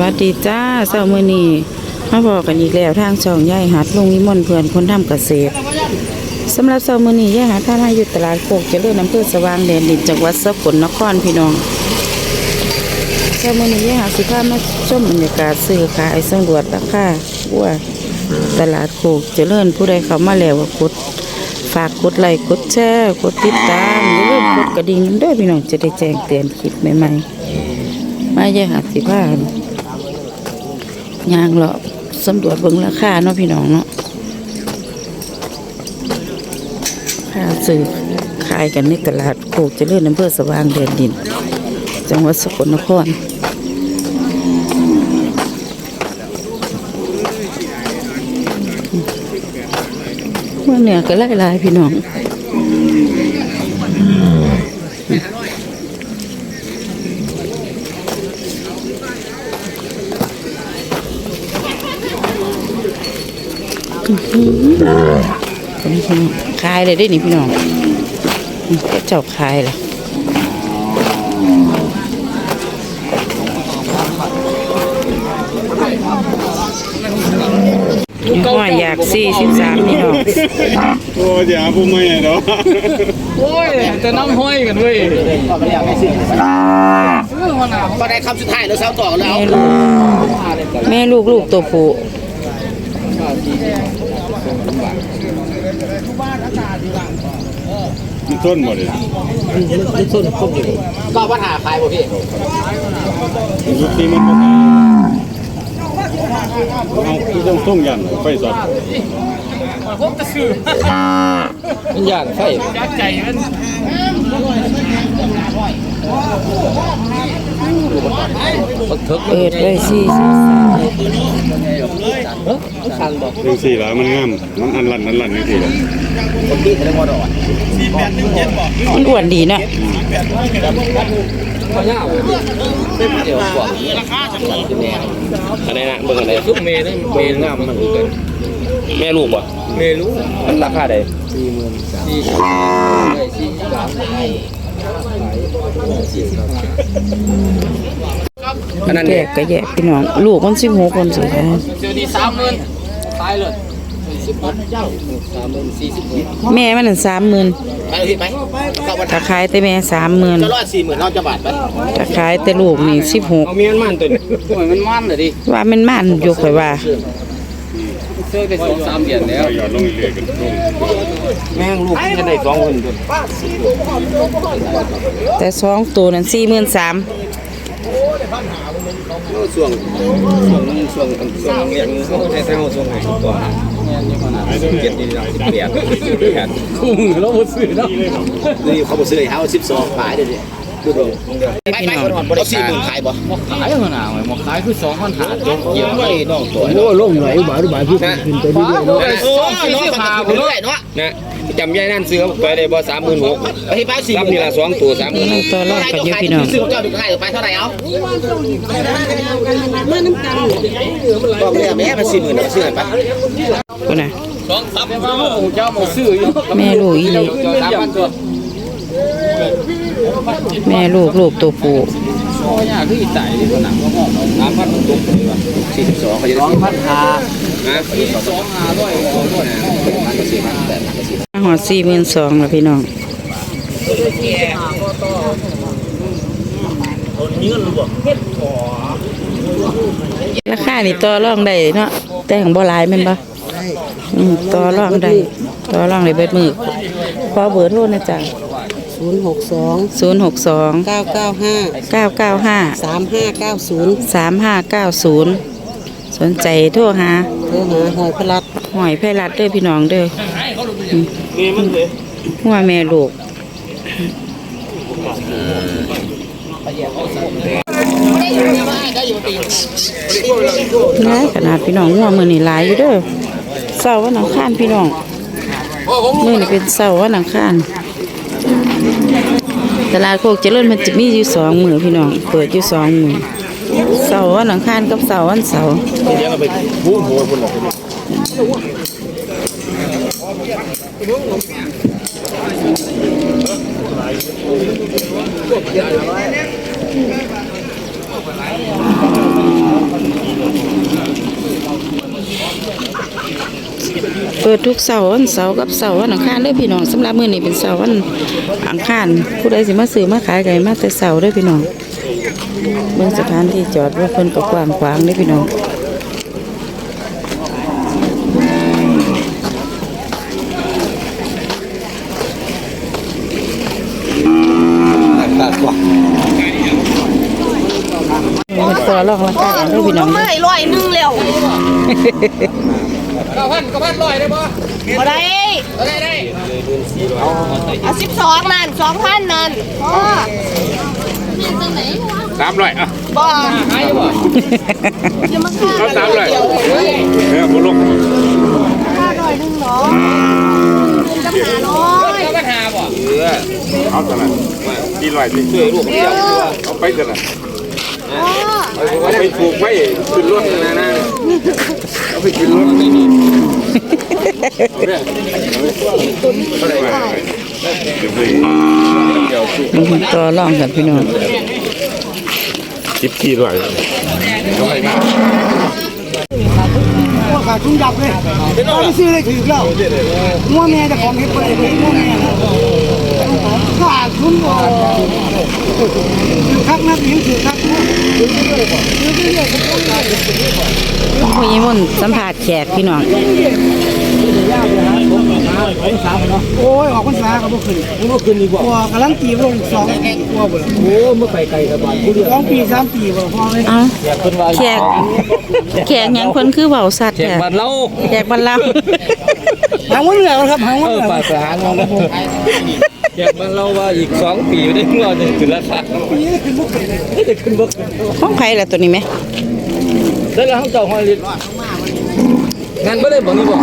วัสดีจ้าเช้ามื้อนี้มาบอกกันอีกแล้วทางช่องยายหัดลงวิมลเพื่อนคนทำเกษตรสำหรับเช้ามื้อนี้ยายหัดท่านให้อยู่ตลาดโคกเจริญอำเภอสว่างแดนดินจังหวัดสกลนครพี่น้องเช้ามื้อนี้ยายหัดสิพามาชมบรรยากาศซื้อขายสำรวจราคาวัวตลาดโคกเจริญผู้ใดเข้ามาแล้วก็กดฝากกดไลค์กดแชร์กดติดตามอย่าลืมกดกระดิ่งด้อพี่น้องจะได้แจ้งเตือนคลิปใหม่ๆมายายหัดสิพา ยางเลาะสำรวจเบิ่งราคาเนาะพี่น้องเนาะค่าซื้อขายกันในตลาดโคกเจริญอำเภอสว่างแดนดิน จังหวัดสกลนครเมื่อเนี่ยก็หลายพี่น้อง มคงขายเลยได้นี่พี่น้องก็เจ้าขายเลยห้อยอยากสี่สิบสามนี่น้องโอ้ยอย่าพูดไม่เนาะโอ้ยจะน้ำห้อยกันเว้ยก็ได้คำสุดท้ายแล้วเช้าต่อแล้วแม่ลูกแม่ลูกลูกตัวผู้ มันต้นหมดเลยก็ว่าหาขายบ่พี่ยุคนี้มันก็เอาที่ต้องส่งยันไฟสด ผมจะซื้อมันยากไฟยักใจมันเปิดไว้สี่สิบสามสั่งบอกหนึ่งสี่หลามันงาม มันอันลันอันลันนี่คือเลยคนที่เขาเรียกว่าดอกมันอ้วนดีนะอกอะไรนะเบิ่งอะไรซุปเมย์นี่เมย์งามมันกัน แม่ลูกบ่เมย์ลูกมันราคาใดสี่หมื่นสี่สี่สามอันนั้นแยเนี่ยกก็แยกพี่น้องลูกมันสิบหกคนสุดท้ายเจอดีสามหมื่นตายเลยสิบบาทเจ้าสามหมื่นสี่สิบหมื่นแม่มันสามหมื่นไปเอาที่ไหมก็วันถ้าขายแต่แม่สามหมื่นจะรอดสี่หมื่นนอกจะบาทไปถ้าขายแต่ลูกนี่สิบหกเอาเมียนมันตัวนี้โอ้ยมันมันเลยดิว่ามันมันอยู่ข่อยว่า ซื้อไปสองสามเดือนแล้วหยอดลงเรื่อยๆกันลงแม่งลูกจะได้สองคนตัวแต่สองตัวนั้นสี่หมื่นสามช่วงช่วงช่วงช่วงเลี้ยงเขาใช้เท้าช่วงไหนตัวเจ็ดดีนะสิบแปดสิบแปดคุ้มแล้วหมดซื้อแล้วนี่เขาบอกซื้อให้เขาสิบสองขายเดี๋ยวนี้ดูดู ไปไปคนหอนเขาสี่หมื่นขายบ่ขายขนาดไหนหมกขายคือสองพันหาจบเยี่ยมเลยน้องตัวโอ้ลงไหนบ่าทบาทพี่ขึ้นไปฟ้าเรื่อยโอ้นาะสองสี่สิบห้าไปคนเรื่อยเนาะนะจำยายนั่นซื้อไปได้บ่สามหมื่นหกไปที่ป้าสี่หรับมื่นนี่ละสองตัวสามหมื่นตัวรอดกันอยู่พี่น้องซื้อเจ้าดูขายไปเท่าไหร่เอาเมื่อน้ำก็แม่แม่มันสี่หมื่นซื้อไปคนน่ะสองสามพันหมูเจ้าหมูซื้ออยู่แม่ลูกอีหลี สามพันตัว แม่ลูกลูกตัวผู้โอ้ยากคืออีใจที่ขนาดว่าห้องสามพันตัวเลยว่ะสี่สิบสองเขาจะได้สองพันหานะสองห้าร้อยสองร้อยพันกับสี่พันแปดพันกับสี่หอดสี่หมื่นสองแล้วพี่น้องราคานี่ต่อรองได้เนาะแต่ของบ่หลายแม่นบ่ต่อรองได้ต่อรองได้เบิดมือขอเบอร์โทรนะจ๊ะ ศูนย์หกสองศูนย์หกสองเก้าเก้าห้าเก้าเก้าห้าสามห้าเก้าศูนย์สามห้าเก้าศูนย์สนใจโทรหาโทรหาหอยพลัดหอยไพรัดเด้อพี่น้องเด้อหัวแม่ลูกนะขนาดพี่น้องหัวมือนี่หลายอยู่เด้อเสาร์วันอังคารพี่น้องมือนี่เป็นเสาร์วันอังคาร ตลาดโคกเจริญมันจะมีอยู่สองมือพี่น้อง เปิดอยู่สองมือเสาร์วันอังคารกับเสาร์วันเสาร์เดี๋ยวเราไปบู๊หัวคนหรอก เปิดทุกเสาร์วันเสาร์กับเสาร์วันอังคารเด้อพี่น้องสำหรับมื้อนี้เป็นเสาร์วันอังคารผู้ใดสิมาซื้อมาขายไก่มาแต่เสาร์ด้อพี่น้องเมืองสถานที่จอดว่าเพิ่นก็กว้างขวางเด้พี่น้อง มันต่อรองราคากันเด้อพี่น้องไม่ร้อยหนึงแล้วเก้าพันเก้าพันร้อยได้ปะบ่ได้ได้ได้เอาสิบสองนั่นสองพันนั่นพ่อสามร้อยอะบ่หายบ่อย่ามาฆ่าเอาสามร้อยเดียวเลยเออบ่ลงฆ่าร้อยหนึงเนาะเป็นกำหาร้อยเก้าพันหาบ่เอาเท่านั้นสี่ร้อยสิช่วยลูกเดียวเอาไปเท่านั้นพ่อ เอาไปผูกไว้ขึ้นรถนะนะเอาไปขึ้นรถไปเดี๋ยวไปมันต่อรองกันพี่น้องสิบสี่ร้อยขาดทุนดับเลยเราไม่ซื้อเลยถือแล้วงัวแม่จะของเฮ็ดได้เลยงัวแม่ขาด ทุนบ่ถือคักนักยิงถือคักผู้ยิมนต์สัมภาษณ์แขกพี่น้อง โอ้ยออกพรรษาก็บ่ขึ้นบ่ขึ้นดีกว่ากว่าการันตีลงสองกว่าบ่โอ้เมื่อไปไกลกับบ้านผู้เดียว2ปี3ปีบ่พอเลยเอ้าแขกแขกหยังเพิ่นคือเว้าสัตว์แจกแท้บัตรเราแขกบ้านเราหางว่าเหนื่อยครับหางว่าเอเหอนื่อยฝ่ายทหารเราแจกบัตรเราว่าอีกสองปีได้เงินถึงราคาจะขึ้นบ่ของไผล่ะตัวนี้แหมได้แล้วเขาเจ้าหอยลิตงานบ่ได้บ่นี่บ่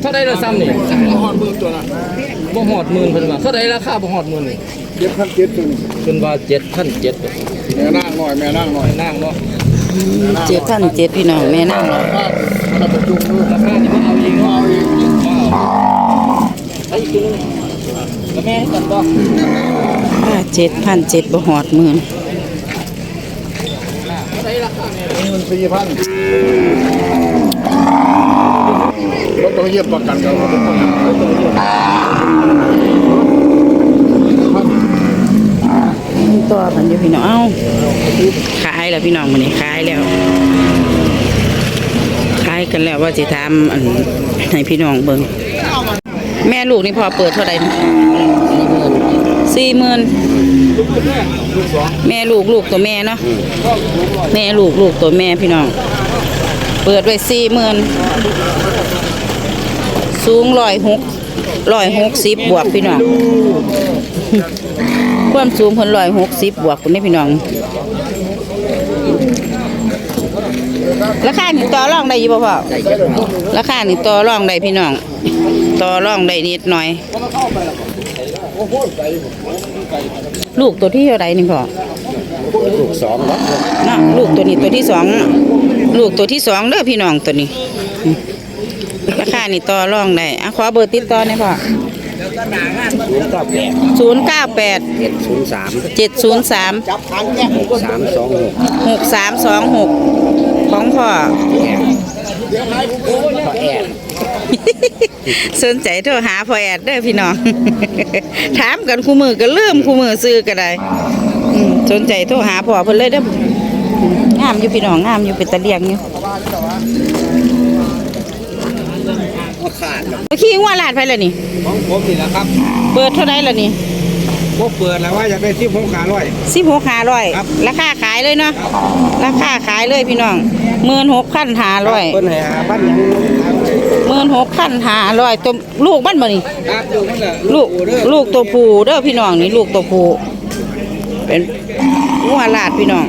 เท่าใดละซ้ำนี่บ่ฮอดหมื่นตัวน่ะบ่ฮอดหมื่นเพิ่นว่าเท่าใดราคาบ่ฮอดหมื่นนี่เจ็ดพันเจ็ดตัวนี้เพิ่นว่า7,700แม่นั่งหน่อยแม่นั่งหน่อยนางเนาะเจ็ดพันเจ็ดพี่น้องแม่นางราคาที่มันเอาเองเนาะเอาเองไอ้กิน แม่ให้กันบ่เจ็ดพันเจ็ดบ่หอดหมื่นมันสี่พันรถต้องเยียบประกันกันตัวพันอยู่พี่น้องเอ้าขายแล้วพี่น้องมื้อนี้ขายแล้วขายกันแล้วว่าสิถามอันให้พี่น้องเบิ่ง แม่ลูกนี่พอเปิดเท่าไหร่สี่หมื่นแม่ลูกลูกตัวแม่เนาะแม่ลูกลูกตัวแม่พี่น้อง เปิดไว้สี่หมื่นสูงร้อยหกร้อยหกสิบบวกพี่น้องความสูงเพิ่นร้อยหกสิบบวกคุณนี่พี่น้องราคานี่ต่อรองได้ยู่บ่พ่อราคานี่ต่อรองได้พี่น้อง ต่อรองได้นิดหน่อย ลูกตัวที่เท่าไหรนี่พ่อลูกสองเนาะเนาะลูกตัวนี้ตัวที่สองลูกตัวที่สองเด้อพี่น้องตัวนี้อืมราคานี่ต่อรองได้อะขอเบอร์ติดต่อหน่อยพ่อศูนย์เก้าแปดศูนย์สามเจ็ดศูนย์สามสามสองหกหกสามสองหกของพ่อ พ่อแอนสนใจโทรหาพ่อแอดเด้อพี่น้อง ถามกันคู่มือก็ลืมคู่มือซื้อก็ได้สนใจโทรหาพ่อเพิ่นเลยเด้องามอยู่พี่น้องงามอยู่เป็นตะเลียงอยู่เมื่อกี้ว่าลาดไปแล้วนี่ของผมนี่แหละครับ เปิดเท่าไหร่แล้วนี่ บ่เปิดแล้วว่าอยากได้ที่ผมขาร้อย สิบหกห้าร้อยราคาขายเลยเนาะราคาขายเลยพี่น้องหมื่นหกพันห้าร้อยเพิ่นให้หาบ้านหยังหมื่นหกพันห้าร้อยตัวลูกมันบ่นี่ ครับลูกมันน่ะลูกลูกตัวผู้เด้อพี่น้องนี่ลูกตัวผู้เป็นงัวลาดพี่น้อง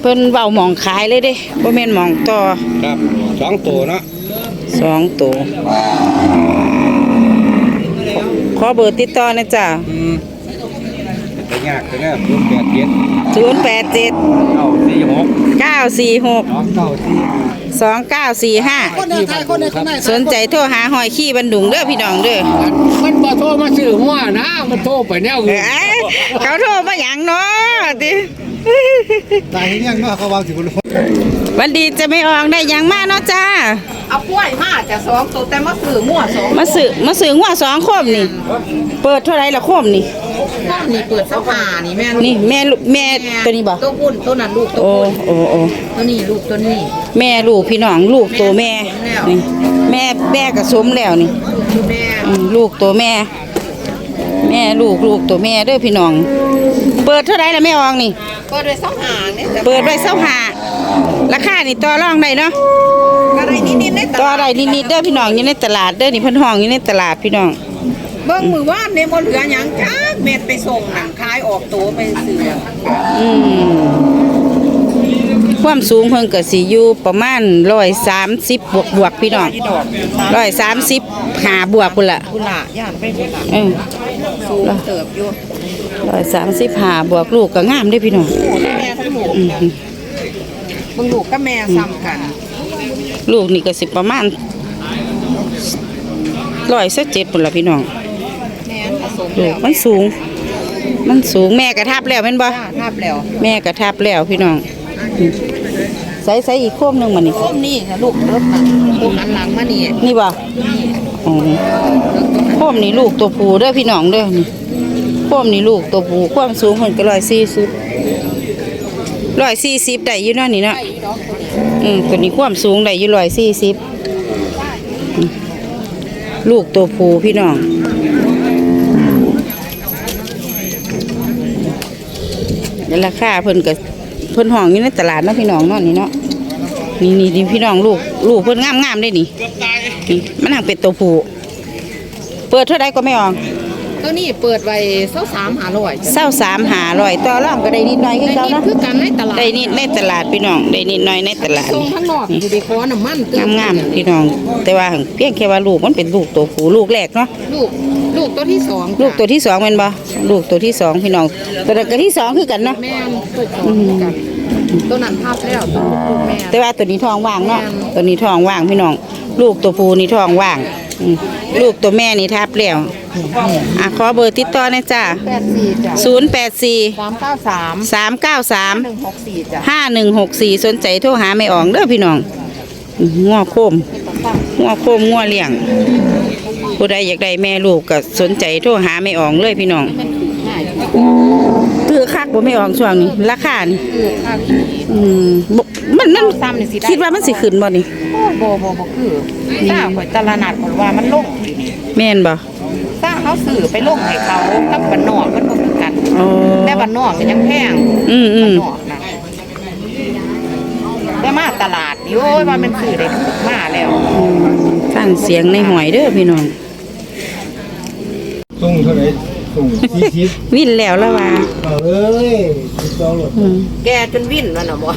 เพิ่นเว้าหมองขายเลยเด้บ่แม่นหมองต่อครับสองตัวเนาะสองตัว ขอเบอร์ติดต่อนะจ๊ะอืมไปยากไปแล้วรุ่นแปดเจ็ด0 8 7เก้าสี่หก9 4สองเก้าสี่6 2 9 4คนในไทยคนในคนใน5สนใจโทรหาหอยขี้บันดุงเด้อพี่น้องเด้อมันบ่โทรมาซื้อหัวนะมันโทรไปแนวอื่นเอ้ยเขาโทรมาหยังเนาะติตายเฮียงเนาะเขาวางสิบ่รู้ไป วันดีจะไม่ออกได้หยังมาเนาะจ้า เอากล้วยมาจะสองตัวแต่มาซื้อมั่วสองมาซื้อมาซื้อหัวสองโคมนี่ เปิดเท่าไหรละโคมนี่ นี่เปิดเสาหานี่แม่นี่แม่ลูกแม่ตัวนี้บ่ตัวบุญตัวนั้นลูกตัวโอ้บุญโอ้โอ้ตัวนี้ลูกตัวนี้แม่ลูกพี่น้องลูกตัวแม่นี่แม่แม่ก็สมแล้วนี่ตัวแม่อืมลูกตัวแม่ แม่ลูกลูกตัวแม่เด้อพี่น้อง เปิดเท่าไหรละแม่อองนี่ก็เลยเสาหาเนี่ยเปิดไว้เศร้าหา ราคานี่ต่อรองได้เนาะก็ได้นิดๆในตต่อลาดได้นิดๆเด้อพี่น้องอยู่ในตลาดเด้อนี่เพิ่นห้องอยู่ในตลาดพี่น้อง เบิ่งมือว่านเนี่ยบ่เหลือหยังจักเม็ดไปส่งหนังขายออกตัวไปซื้ออืมความสูงเพิ่นก็สิอยู่ประมาณ130บวกบวกๆพี่น้อง130หาบวกพุ่นล่ะกุหลาบย่านไปกุหลาบเออสูงเติบอยู่130หาบวกลูกก็งามเด้อพี่น้อง แม่ทั้งลูกอืม เบิ่งลูกกับแม่ซ้ำกัน ลูกนี่ก็สิประมาณ127พุ่นล่ะพี่น้อง แม่ผสมลูแล้กวมันสูง มันสูงแม่กระทับแล้วแม่นบ่จ้าทับแล้วแม่กระทับแล้วพี่น้องใส่ใส่อีกโคมหนึงมานี่ต้มนี่ค่ะลูกเลิศน่ะลูกอันหลังมานี่นี่บ่อ๋อโคมนี่ลูกตัวผู้เด้อพี่น้องเด้อนี่โคมนี่ลูกตัวผู้ความสูงเพิ่นก็140 140ได้อยู่เนาะนี่เนาะอืมตัวนี้ความสูงได้อยู่140อืมลูกตัวผู้พี่น้องแล้วราคาเพิ่นก็เพิ่นห้องอยู่ในตลาดเนาะพี่น้องเนาะนี่เนาะนี่นี่นี่พี่น้องลูกลูกเพิ่นงามงามๆได้นี่นี่มันหังเป็นตัวผู้เปิดเท่าใดก็ไม่ออก ตัวนี้เปิดไว้เศร้าสามหาร้อยเศร้าสามหาร้อยต่อรองก็ได้นิดหน่อยคือในเก่านี้เนาะคือกันในตลาดได้นิดในตลาดพี่น้องได้นิดหน่อยในตลาดส่งนี่ข้างนอกอยู่ดีคอน้ำมันเติงามงามๆพี่น้อง แต่ว่าเพียงแค่ว่าลูกมันเป็นลูกตัวผู้ลูกแรกเนาะลูกลูกตัวที่สองลูกตัวที่สองแม่นบ่ลูกตัวที่สองพี่น้องตัวนั้นก็ที่สองคือกันเนาะแม่นลูกสองคือกันตัวนั้นภาพแล้วตัวลูกแม่แต่ว่าตัวนี้ท้องว่างเนาะตัวนี้ท้องว่างพี่น้อง ลูกตัวผู้นี่ท้องว่าง อืมลูกตัวแม่นี่ทับแล้วอะขอเบอร์ติดต่อหนะจ้าแปดสี่จ้ะศูนย์แปดสี่สามเก้าสามสามเก้าสาม หนึ่งหกสี่จ้ะห้าหนึ่งหกสี่สนใจโทรหาไม่อองเด้อพี่น้องอืมงัวโคมงัวโคมงัวเลี้ยง ผู้ใดอยากได้แม่ลูกก็สนใจโทรหาไม่อองเลยพี่น้องคือคักบ่ไม่อองช่วงนี้ราคานี่คือภาพอืมบ่มั นมันซ้ำนี่สิได้คิดว่ามันสิขึ้นบ่นี่โบโบโบคือถ้าข่อยตลาดนัดข่อยว่ามันลงแม่นบ่ถ้าเขาซื้อไปลงให้เขากับบ้านนอกมันบ่คือกันอ๋อแต่บ้านนอกก็ยังแพงอืมอืบ้านมนอกนะแต่มาตลาดนี่โอ้ยว่ามันซื้อได้ถูกมาแล้วฟังเสียงในหอยเด้อพี่น้องส่งเท่าไหร่ส่งสี่สิบวิ่นแล้วละว่าเอ้ยสิบสองหลดอืมแกจนวิ่นแล้วน่ะบ่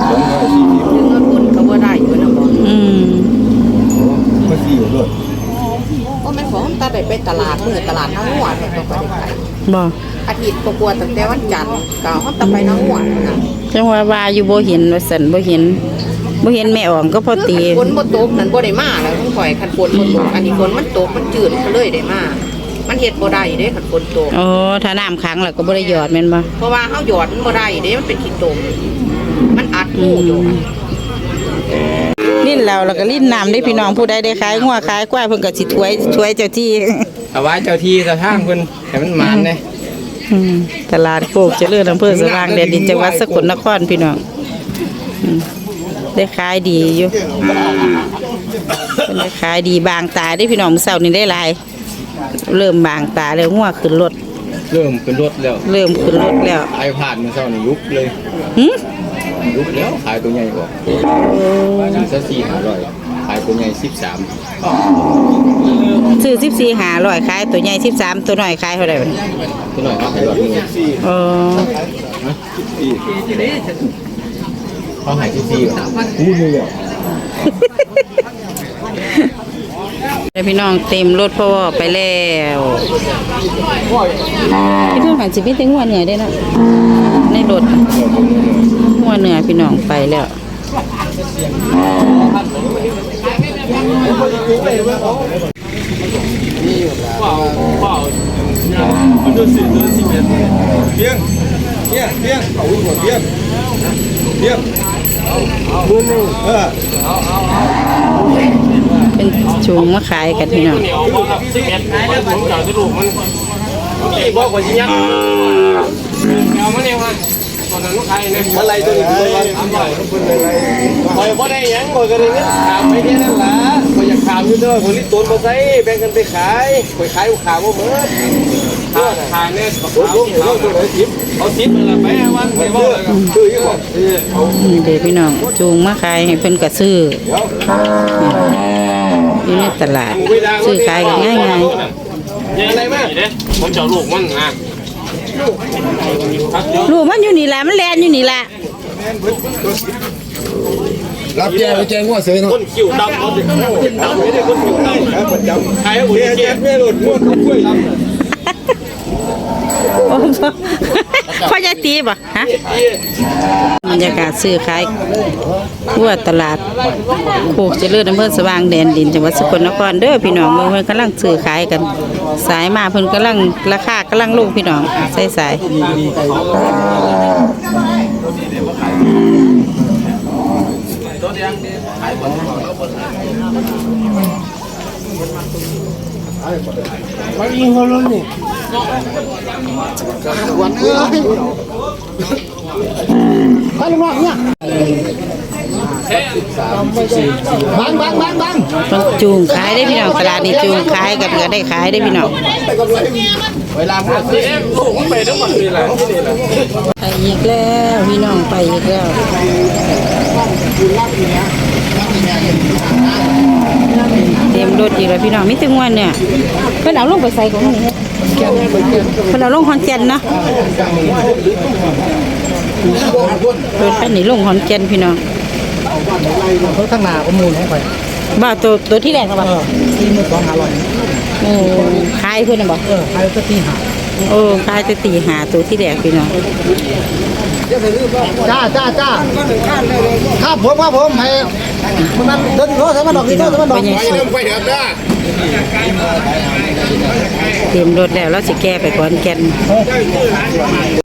ถึงเงินทุนก็บ่ได้อยู่นะบ่อืมมาสี่หลดก็แม่นของตาได้ไปตลาดมื้อตลาดน้าหัวเพิ่นก็บ่ได้ไปบ่อาทิตย์กว่าๆตั้งแต่วันจันทร์ก็เฮาตะไปน้าหัวน่ะจังว่าว่าอยู่บ่เห็นว่าซั่นบ่เห็นบ่เห็นแม่อ่อมก็พอตีฝนบ่ตกนั่นบ่ได้มาแล้วต้องปล่อยคันฝนบ่ตกอันนี้ฝนมันตกมันจืดก็เลยได้มามันเฮ็ดบ่ได้เด้คันฝนตกอ๋อถ้าน้ำขังแล้วก็บ่ได้หยอดแม่นบ่เพราะว่าเฮาหยอดมันบ่ได้เด้มันเป็นขี้ตม มันอัดหูอยู่ลิ้นแล้วแล้วก็ลิ้นน้ำได้พี่น้องผู้ใดได้ขายงัวขายกล้วยเพิ่นก็สิถวยถวยเจ้าที่เอาไว้เจ้าที่เจ้าทางเพิ่นให้มันหมานเด้อืมตลาดโคกเจริญอำเภอสว่างแดนดินจังหวัดสกลนครพี่น้องอืมได้ขายดีอยู่เพิ่นได้ขายดีบางตาได้พี่น้องมื้อเช้านี้ได้หลาย เริ่มบางตาแล้วงัวขึ้นรถเริ่มขึ้นรถแล้ว เริ่มขึ้นรถแล้วขายผ่านมื้อเช้านี่ยุบเลยหึ ยุบแล้วขายตัวใหญ่กว่าซื้อซะ4 500ขายตัวใหญ่13ซื้อ14หาร้อยขายตัวใหญ่13ตัวน้อยขายเท่าไหร่บัดนี้ตัวหน่อยเขาขายรถนึงอ๋อเขาขายที่4ก่อนกูนี่แหละแล้วพี่น้องเต็มรถพ่อไปแล้วพี่น้องหันสิมีแต่งัวเหนือได้เนาะในรถงัว เหนือพี่น้องไปแล้วเพียงเนี่ยเบี้ยเอาหัวเบี้ยเบี้ยมือหนึ่งเออเป็นจูงมาขายกันพี่น้องเหนียวบ่ครับสิเอ็ดผมจ่ายสรุปมันนี่บอกว่าสิยังเอามาเนี่ยว่าต อนนั้นใครเนี่ยอะไรตัวนี้ตัวนี้ทำไรคนอะไรคอยบ่ได้ยังคอยก็ได้เงินถามไปแค่นั้นล่ะคอยอยากถามอยู่ด้อคนที่ต้นบ่ใส่แบ่งกันไปขายคอยขายขาวบ่เหมือขายขายเนี่ยบักตัวขาวลูกตัวไหนทิพย์เอาซิปมันละไปวันไปบ่คือยี่ห้อนี่เด้พี่น้องจูงมาขายให้เพิ่นก็ซื้ออยู่ในตลาดซื้อขายกันง่ายยังไงมาผมจะลูกมันนะ ลูกมันอยู่นี่แหละมันแลนอยู่นี่แหละรับแจ้งไปแจ้งว่าเสือเนาะคนคิวดำเขาสิขึ้นดำไม่ได้คนคิวดำประจำใครเอาหุ่นเบี้ยเจี๊ยบเบี้ยหลุดม้วนกล้วยลำ พ่อจะตีบ่ฮะบรรยากาศซื้อขายทั่วตลาดโคกเจริญอำเภอสว่างแดนดินจังหวัดสกลนครเด้อพี่น้องเมือเพิ่นกำลังซื้อขายกัน สายมาเพิ่นกำลังราคากำลังลงพี่น้องใสาย สายมันจูงขายได้พี่น้องตลาดนี้จูงขายกันก็ได้ขายได้พี่น้องเวลาพวกเจี๊ยบลูกมันไปทั้งหมดนี่แหละและไปอีกแล้วพี่น้องไปอีกแล้วเต็มรถอีกแล้วพี่น้องมิถึงวันเนี่ยเพิ่นเอาลงไปใส่ของนี่เพิ่นเอาลงฮอนแกนเนะรถคันนี้ลงฮอนแกนพี่น้องเขาข้างหน้าก็มูลให้ไปบ่าตัวตัวที่แรกครับบ่าสี่มื่นสองหาร้อยโอ้ขายเพิ่นน่ะบ่เออใครก็ตีหาโอ้ขายจะตีหาตัวที่แรกพี่น้องจ้าจ้าจ้าครับผมครับผมให้ มันเดินโน้ตใส่มันดอกนี่โน้ตใส่มันดอกไปเดไปเถอะนะเตรียมรถแล้วแล้วสิแก้ไปก่อนแกน